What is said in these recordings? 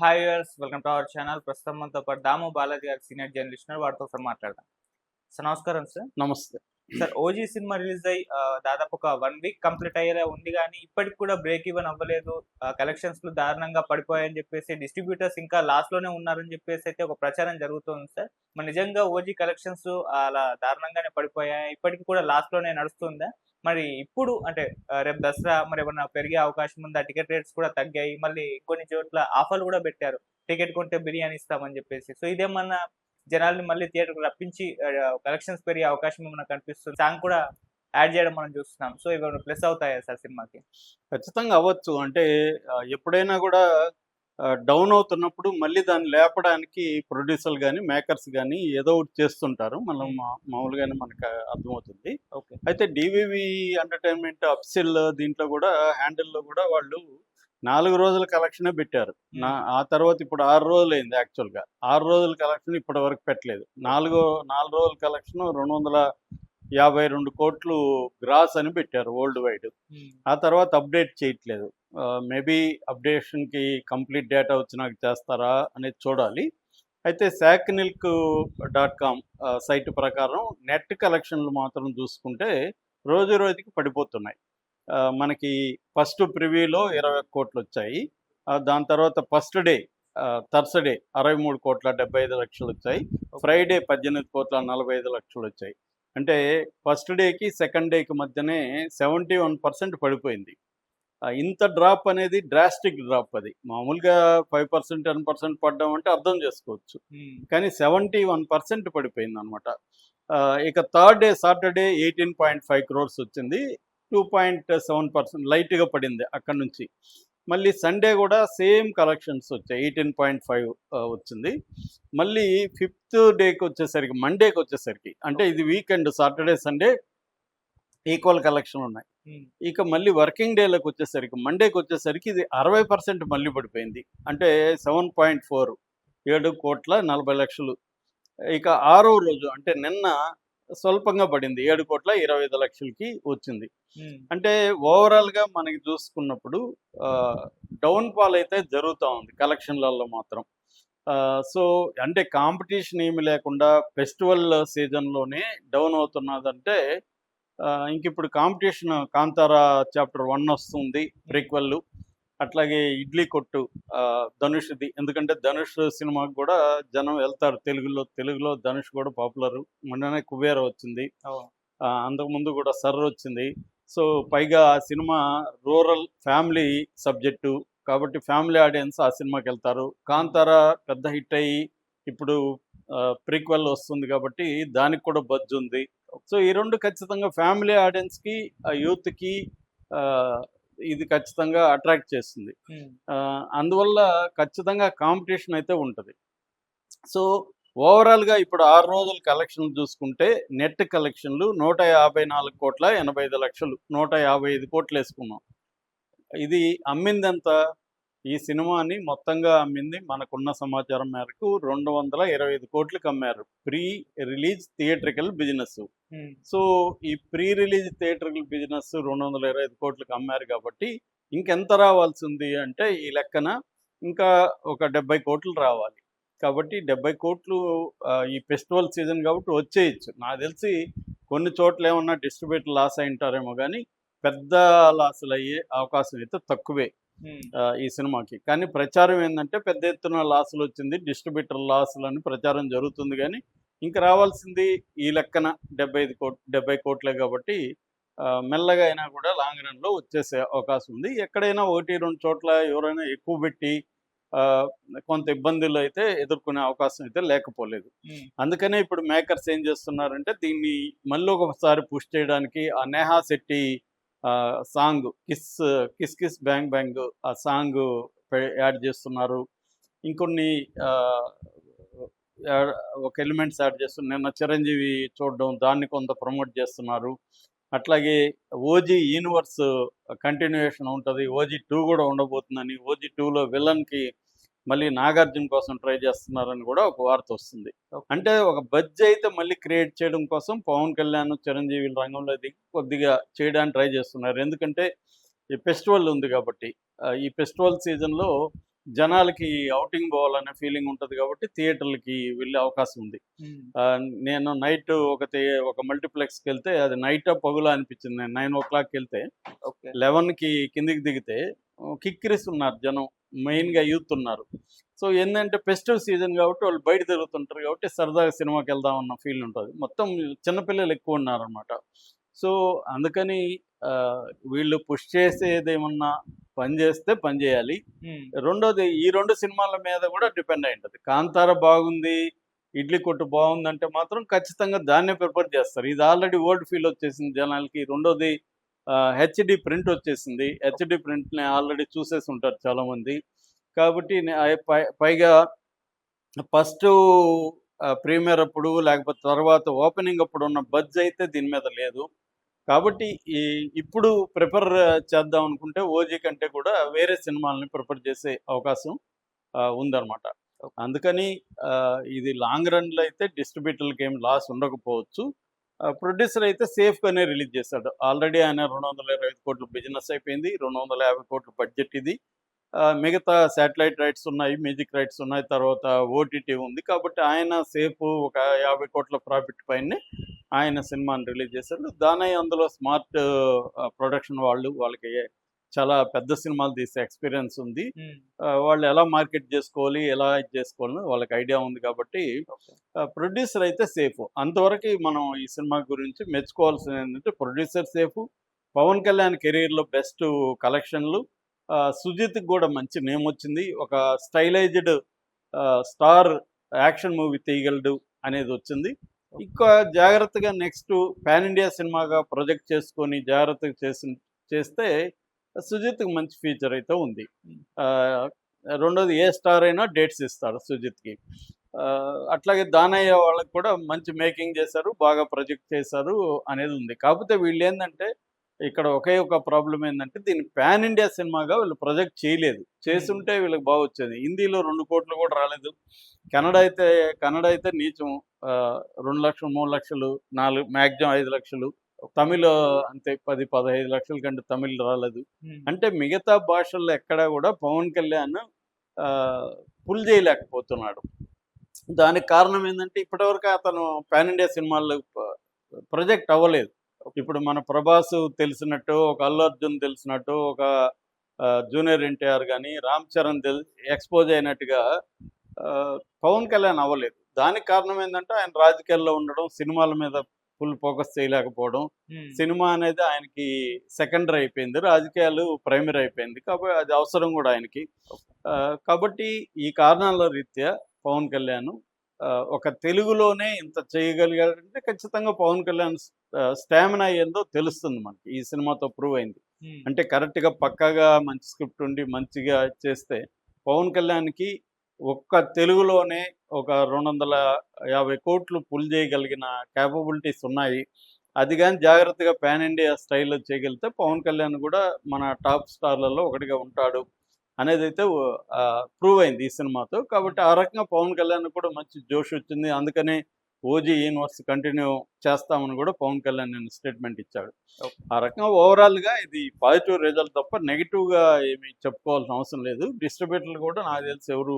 Hi viewers welcome to our channel. ప్రస్తుతం మనతో పాటు దాము బాలాజీ గారు సీనియర్ జర్నలిస్ట్ వారితో ఒకసారి మాట్లాడదాం. సార్ నమస్కారం సార్. నమస్తే. సార్ ఓజీ సినిమా రిలీజ్ అయ్యి దాదాపు ఒక వన్ వీక్ కంప్లీట్ అయ్యేలా ఉంది కానీ ఇప్పటికి కూడా బ్రేక్ ఈవెన్ అవ్వలేదు. కలెక్షన్స్లో దారుణంగా పడిపోయాయని చెప్పేసి డిస్ట్రిబ్యూటర్స్ ఇంకా లాస్ట్లోనే ఉన్నారని చెప్పేసి అయితే ఒక ప్రచారం జరుగుతుంది సార్. మరి నిజంగా ఓజీ కలెక్షన్స్ అలా దారుణంగానే పడిపోయాయి? ఇప్పటికి కూడా లాస్ట్లోనే నడుస్తుందా? మరి ఇప్పుడు అంటే రేపు దసరా మరి ఏమన్నా పెరిగే అవకాశం ఉందా? టికెట్ రేట్స్ కూడా తగ్గాయి. మళ్ళీ కొన్ని చోట్ల ఆఫర్లు కూడా పెట్టారు. టికెట్ కొంటే బిర్యానీ ఇస్తామని చెప్పేసి. సో ఇదేమన్నా జనాల్ని మళ్ళీ థియేటర్కి రప్పించి కలెక్షన్స్ పెరిగే అవకాశం ఏమైనా కనిపిస్తుంది? సాంగ్ కూడా యాడ్ చేయడం మనం చూస్తున్నాం. సో ఇవి ప్లస్ అవుతాయా సార్ సినిమాకి? ఖచ్చితంగా అవ్వచ్చు. అంటే ఎప్పుడైనా కూడా డౌన్ అవుతున్నప్పుడు మళ్ళీ దాన్ని లేపడానికి ప్రొడ్యూసర్లు కానీ మేకర్స్ కానీ ఏదో ఒకటి చేస్తుంటారు. మనం మా- మామూలుగానే మనకు అర్థమవుతుంది. ఓకే. అయితే డివివి ఎంటర్టైన్మెంట్ అప్సిల్ దీంట్లో కూడా హ్యాండిల్లో కూడా వాళ్ళు నాలుగు రోజుల కలెక్షనే పెట్టారు. నా ఆ తర్వాత ఇప్పుడు ఆరు రోజులు అయింది యాక్చువల్గా. ఆరు రోజుల కలెక్షన్ ఇప్పటి వరకు పెట్టలేదు. నాలుగో నాలుగు రోజుల కలెక్షన్ రెండు వందల యాభై రెండు కోట్లు గ్రాస్ అని పెట్టారు వరల్డ్ వైడ్. ఆ తర్వాత అప్డేట్ చేయట్లేదు. మేబీ అప్డేషన్కి కంప్లీట్ డేటా వచ్చినాక చేస్తారా అనేది చూడాలి. అయితే శాక్నిల్క్ డాట్ కామ్ సైట్ ప్రకారం నెట్ కలెక్షన్లు మాత్రం చూసుకుంటే రోజు రోజుకి పడిపోతున్నాయి. మనకి ఫస్ట్ ప్రివ్యూలో ఇరవై కోట్లు వచ్చాయి. దాని తర్వాత ఫస్ట్ డే థర్స్డే అరవై మూడు కోట్ల డెబ్బై ఐదు లక్షలు వచ్చాయి. ఫ్రైడే పద్దెనిమిది కోట్ల నలభై ఐదు లక్షలు వచ్చాయి. అంటే ఫస్ట్ డేకి సెకండ్ డేకి మధ్యనే సెవెంటీ వన్ పర్సెంట్ పడిపోయింది. ఇంత డ్రాప్ అనేది డ్రాస్టిక్ డ్రాప్ అది. మామూలుగా ఫైవ్ పర్సెంట్ టెన్ పర్సెంట్ పడ్డం అంటే అర్థం చేసుకోవచ్చు. కానీ సెవెంటీ వన్ పర్సెంట్ పడిపోయింది అనమాట ఇక third day Saturday eighteen point five crores వచ్చింది. టూ పాయింట్ సెవెన్ పర్సెంట్ లైట్గా పడింది అక్కడ నుంచి. మళ్ళీ సండే కూడా సేమ్ కలెక్షన్స్ వచ్చాయి. ఎయిటీన్ పాయింట్ ఫైవ్ వచ్చింది. మళ్ళీ ఫిఫ్త్ డేకి వచ్చేసరికి మండేకి వచ్చేసరికి అంటే ఇది weekend Saturday Sunday equal collection ఉన్నాయి. ఇక మళ్ళీ వర్కింగ్ డేలకు వచ్చేసరికి మండేకి వచ్చేసరికి ఇది అరవై పర్సెంట్ మళ్ళీ పడిపోయింది. అంటే సెవెన్ పాయింట్ ఫోర్ ఏడు కోట్ల నలభై లక్షలు. ఇక ఆరో రోజు అంటే నిన్న స్వల్పంగా పడింది. ఏడు కోట్ల ఇరవై ఐదు లక్షలకి వచ్చింది. అంటే ఓవరాల్గా మనకి చూసుకున్నప్పుడు డౌన్ ఫాల్ అయితే జరుగుతూ ఉంది కలెక్షన్లలో మాత్రం. సో అంటే కాంపిటీషన్ ఏమి లేకుండా ఫెస్టివల్ సీజన్లోనే డౌన్ అవుతున్నదంటే ఇంక ఇప్పుడు కాంపిటీషన్ కాంతారా చాప్టర్ వన్ వస్తుంది ప్రీక్వెల్ అట్లాగే ఇడ్లీ కొట్టు ధనుష్ది. ఎందుకంటే ధనుష్ సినిమాకి కూడా జనం వెళ్తారు. తెలుగులో తెలుగులో ధనుష్ కూడా పాపులర్. మొన్ననే కుబేర వచ్చింది. అంతకుముందు కూడా సర్ వచ్చింది. సో పైగా ఆ సినిమా రూరల్ ఫ్యామిలీ సబ్జెక్టు. కాబట్టి ఫ్యామిలీ ఆడియన్స్ ఆ సినిమాకి వెళ్తారు. కాంతారా పెద్ద హిట్ అయ్యి ఇప్పుడు ప్రీక్వెల్ వస్తుంది కాబట్టి దానికి కూడా బజ్ ఉంది సో ఈ రెండు ఖచ్చితంగా ఫ్యామిలీ ఆడియన్స్కి యూత్కి ఇది ఖచ్చితంగా అట్రాక్ట్ చేస్తుంది. అందువల్ల ఖచ్చితంగా కాంపిటీషన్ అయితే ఉంటుంది. సో ఓవరాల్గా ఇప్పుడు ఆరు రోజుల కలెక్షన్ చూసుకుంటే నెట్ కలెక్షన్లు నూట యాభై నాలుగు కోట్ల ఎనభై ఐదు లక్షలు నూట యాభై ఐదు కోట్లు వేసుకున్నాం. ఇది అమ్మిందంత? ఈ సినిమాని మొత్తంగా అమ్మింది మనకున్న సమాచారం మేరకు రెండు వందల ఇరవై ఐదు కోట్లకు అమ్మారు pre release theatrical business. So ఈ ప్రీ రిలీజ్ థియేటర్కల్ బిజినెస్ రెండు వందల ఇరవై ఐదు కోట్లకు అమ్మారు కాబట్టి ఇంకెంత రావాల్సి ఉంది అంటే ఈ లెక్కన ఇంకా ఒక డెబ్బై కోట్లు రావాలి. కాబట్టి డెబ్బై కోట్లు ఈ ఫెస్టివల్ సీజన్ కాబట్టి వచ్చేయచ్చు. నాకు తెలిసి కొన్ని చోట్ల ఏమన్నా డిస్ట్రిబ్యూటర్ లాస్ అయి ఉంటారేమో కానీ పెద్ద లాసులు అయ్యే అవకాశం అయితే తక్కువే. ఈ సినిమాకి. కానీ ప్రచారం ఏంటంటే పెద్ద ఎత్తున లాసులు వచ్చింది. డిస్ట్రిబ్యూటర్ లాసులు అని ప్రచారం జరుగుతుంది కానీ ఇంకా రావాల్సింది ఈ లెక్కన డెబ్బై ఐదు కోట్ డెబ్బై కోట్లే కాబట్టి మెల్లగా అయినా కూడా లాంగ్ రన్లో వచ్చేసే అవకాశం ఉంది. ఎక్కడైనా ఒకటి రెండు చోట్ల ఎవరైనా ఎక్కువ పెట్టి కొంత ఇబ్బందులు అయితే ఎదుర్కొనే అవకాశం అయితే లేకపోలేదు. అందుకనే ఇప్పుడు మేకర్స్ ఏం చేస్తున్నారంటే దీన్ని మళ్ళీ ఒకసారి పుష్ చేయడానికి ఆ Neha Shetty song kiss kiss kiss bang bang ఆ సాంగ్ యాడ్ చేస్తున్నారు. ఇంకొన్ని ఆ, ఒక ఎలిమెంట్స్ యాడ్ చేస్తున్నారు. నిన్న చిరంజీవి చూడడం దాన్ని కొంత ప్రమోట్ చేస్తున్నారు. అట్లాగే ఓజీ యూనివర్స్ కంటిన్యూషన్ ఉంటుంది. ఓజీ టూ కూడా ఉండబోతుందని. ఓజీ టూలో విలన్కి మళ్ళీ నాగార్జున కోసం ట్రై చేస్తున్నారని కూడా ఒక వార్త వస్తుంది. అంటే ఒక బడ్జ్ అయితే మళ్ళీ క్రియేట్ చేయడం కోసం పవన్ కళ్యాణ్ చిరంజీవి రంగంలో దిగి కొద్దిగా చేయడానికి ట్రై చేస్తున్నారు. ఎందుకంటే ఈ ఫెస్టివల్ ఉంది కాబట్టి ఈ ఫెస్టివల్ సీజన్లో జనాలకి అవుటింగ్ పోవాలనే ఫీలింగ్ ఉంటుంది కాబట్టి థియేటర్లకి వెళ్ళే అవకాశం ఉంది. నేను నైట్ ఒక ఒక మల్టీప్లెక్స్కి వెళ్తే అది నైట్ పగులా అనిపించింది. నేను నైన్ ఓ క్లాక్కి వెళ్తే లెవెన్కి కిందికి దిగితే కిక్కిరిస్తున్నారు జనం మెయిన్గా యూత్ ఉన్నారు సో ఏంటంటే ఫెస్టివ్ సీజన్ కాబట్టి వాళ్ళు బయట తిరుగుతుంటారు కాబట్టి సరదాగా సినిమాకి వెళ్దాం అన్న ఫీల్ ఉంటుంది. మొత్తం చిన్నపిల్లలు ఎక్కువ ఉన్నారనమాట సో అందుకని వీళ్ళు పుష్ చేసేది ఏమన్నా పని చేస్తే పని చేయాలి. రెండోది ఈ రెండు సినిమాల మీద కూడా డిపెండ్ అయి ఉంటుంది. కాంతార బాగుంది ఇడ్లీ కొట్టు బాగుందంటే మాత్రం ఖచ్చితంగా దాన్నే ప్రిఫర్ చేస్తారు. ఇది ఆల్రెడీ ఓల్డ్ ఫీల్ వచ్చేసింది జనాలకి. రెండోది హెచ్డి ప్రింట్ వచ్చేసింది. హెచ్డి ప్రింట్ని ఆల్రెడీ చూసేసి ఉంటారు చాలామంది. కాబట్టి పైగా ఫస్ట్ ప్రీమియర్ అప్పుడు లేకపోతే తర్వాత ఓపెనింగ్ అప్పుడు ఉన్న బజ్ అయితే దీని మీద లేదు. కాబట్టి ఈ ఇప్పుడు ప్రిఫర్ చేద్దాం అనుకుంటే ఓజీ కంటే కూడా వేరే సినిమాలని ప్రిఫర్ చేసే అవకాశం ఉందన్నమాట. అందుకని ఇది లాంగ్ రన్లో అయితే డిస్ట్రిబ్యూటర్లకి ఏం లాస్ ఉండకపోవచ్చు. ప్రొడ్యూసర్ అయితే సేఫ్గానే రిలీజ్ చేశాడు. ఆల్రెడీ ఆయన రెండు వందల ఇరవై ఐదు కోట్ల బిజినెస్ అయిపోయింది. రెండు వందల యాభై కోట్ల బడ్జెట్ ఇది. ఆ, మిగతా శాటిలైట్ రైట్స్ ఉన్నాయి మ్యూజిక్ రైట్స్ ఉన్నాయి తర్వాత ఓటీటీ ఉంది. కాబట్టి ఆయన సేఫ్ ఒక యాభై కోట్ల ప్రాఫిట్ పైనే ఆయన సినిమాని రిలీజ్ చేశారు దాని అందులో స్మార్ట్ ప్రొడక్షన్ వాళ్ళు వాళ్ళకి చాలా పెద్ద సినిమాలు తీసే ఎక్స్పీరియన్స్ ఉంది. వాళ్ళు ఎలా మార్కెట్ చేసుకోవాలి ఎలా ఇది చేసుకోవాలని వాళ్ళకి ఐడియా ఉంది కాబట్టి ప్రొడ్యూసర్ అయితే సేఫ్. అంతవరకు మనం ఈ సినిమా గురించి మెచ్చుకోవాల్సింది ఏంటంటే ప్రొడ్యూసర్ సేఫ్. పవన్ కళ్యాణ్ కెరీర్లో బెస్ట్ కలెక్షన్లు. సుజిత్కి కూడా మంచి నేమ్ వచ్చింది ఒక స్టైలైజ్డ్ స్టార్ యాక్షన్ మూవీ తీయగలడు అనేది వచ్చింది. ఇంకా జాగ్రత్తగా నెక్స్ట్ పాన్ ఇండియా సినిమాగా ప్రొజెక్ట్ చేసుకొని జాగ్రత్తగా చేసి చేస్తే సుజిత్కి మంచి ఫీచర్ అయితే ఉంది. ఆ, రెండోది ఏ స్టార్ అయినా డేట్స్ ఇస్తాడు సుజిత్కి. అట్లాగే దానయ్య వాళ్ళకి కూడా మంచి మేకింగ్ చేశారు బాగా ప్రొజెక్ట్ చేశారు అనేది ఉంది. కాకపోతే వీళ్ళు ఏంటంటే ఇక్కడ ఒకే ఒక ప్రాబ్లం ఏంటంటే దీన్ని పాన్ ఇండియా సినిమాగా వీళ్ళు ప్రొజెక్ట్ చేయలేదు. చేస్తుంటే వీళ్ళకి బాగా వచ్చేది. హిందీలో రెండు కోట్లు కూడా రాలేదు. కన్నడ అయితే కన్నడ అయితే నీచం. రెండు లక్షలు మూడు లక్షలు నాలుగు మ్యాక్సిమం ఐదు లక్షలు. తమిళ అంతే పది పదహైదు లక్షల కంటే తమిళ్ రాలేదు. అంటే మిగతా భాషల్లో ఎక్కడా కూడా పవన్ కళ్యాణ్ పుల్ చేయలేకపోతున్నాడు. దానికి కారణం ఏంటంటే ఇప్పటివరకు అతను పాన్ ఇండియా సినిమాల్లో ప్రొజెక్ట్ అవ్వలేదు. ఇప్పుడు మన ప్రభాస్ తెలిసినట్టు ఒక అల్లు అర్జున్ తెలిసినట్టు ఒక జూనియర్ ఎన్టీఆర్ కానీ రామ్ చరణ్ తెల్ ఎక్స్పోజ్ అయినట్టుగా పవన్ కళ్యాణ్ అవ్వలేదు. దానికి కారణం ఏంటంటే ఆయన రాజకీయాల్లో ఉండడం సినిమాల మీద ఫుల్ ఫోకస్ చేయలేకపోవడం. సినిమా అనేది ఆయనకి సెకండరీ అయిపోయింది. రాజకీయాలు ప్రైమరీ అయిపోయింది. కాబట్టి అది అవసరం కూడా ఆయనకి. కాబట్టి ఈ కారణాల రీత్యా పవన్ కళ్యాణ్ ఒక తెలుగులోనే ఇంత చేయగలిగాడంటే ఖచ్చితంగా పవన్ కళ్యాణ్ స్టామినా ఏందో తెలుస్తుంది మనకి. ఈ సినిమాతో ప్రూవ్ అయింది. అంటే కరెక్ట్గా పక్కాగా మంచి స్క్రిప్ట్ ఉండి మంచిగా చేస్తే పవన్ కళ్యాణ్కి ఒక్క తెలుగులోనే ఒక రెండు వందల యాభై కోట్లు పుల్ చేయగలిగిన క్యాపబిలిటీస్ ఉన్నాయి. అది కానీ జాగ్రత్తగా పాన్ ఇండియా స్టైల్లో చేయగలిగితే పవన్ కళ్యాణ్ కూడా మన టాప్ స్టార్లలో ఒకటిగా ఉంటాడు అనేది అయితే ప్రూవ్ అయింది ఈ సినిమాతో. కాబట్టి ఆ రకంగా పవన్ కళ్యాణ్ కూడా మంచి జోష్ వచ్చింది. అందుకనే ఓజీ యూనివర్స్ కంటిన్యూ చేస్తామని కూడా పవన్ కళ్యాణ్ నేను స్టేట్మెంట్ ఇచ్చాడు. ఆ రకంగా ఓవరాల్గా ఇది పాజిటివ్ రిజల్ట్ తప్ప నెగిటివ్గా ఏమి చెప్పుకోవాల్సిన అవసరం లేదు. డిస్ట్రిబ్యూటర్లు కూడా నాకు తెలిసి ఎవరు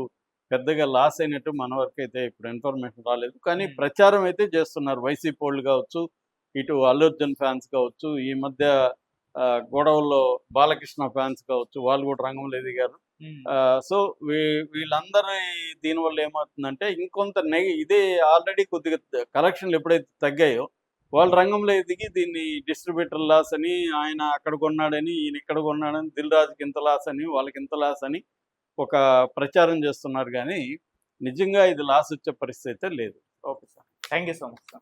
పెద్దగా లాస్ అయినట్టు మన వరకు అయితే ఇప్పుడు ఇన్ఫర్మేషన్ రాలేదు. కానీ Hmm. ప్రచారం అయితే చేస్తున్నారు. వైసీపీ వాళ్ళు కావచ్చు ఇటు అల్లు అర్జున్ ఫ్యాన్స్ కావచ్చు ఈ మధ్య గొడవల్లో బాలకృష్ణ ఫ్యాన్స్ కావచ్చు వాళ్ళు కూడా రంగంలో ఎదిగారు. సో వీ వీళ్ళందరి దీనివల్ల ఏమవుతుందంటే ఇంకొంత నెగ ఇదే ఆల్రెడీ కొద్దిగా కలెక్షన్లు ఎప్పుడైతే తగ్గాయో వాళ్ళ రంగంలో ఎదిగి దీన్ని డిస్ట్రిబ్యూటర్ లాస్ అని ఆయన అక్కడ కొన్నాడని ఈయన ఇక్కడ కొన్నాడని దిల్ రాజుకి ఇంత లాస్ అని వాళ్ళకి ఇంత లాస్ అని ఒక ప్రచారం చేస్తున్నారు కానీ నిజంగా ఇది లాస్ వచ్చే పరిస్థితి అయితే లేదు. Okay sir. Thank you so much sir.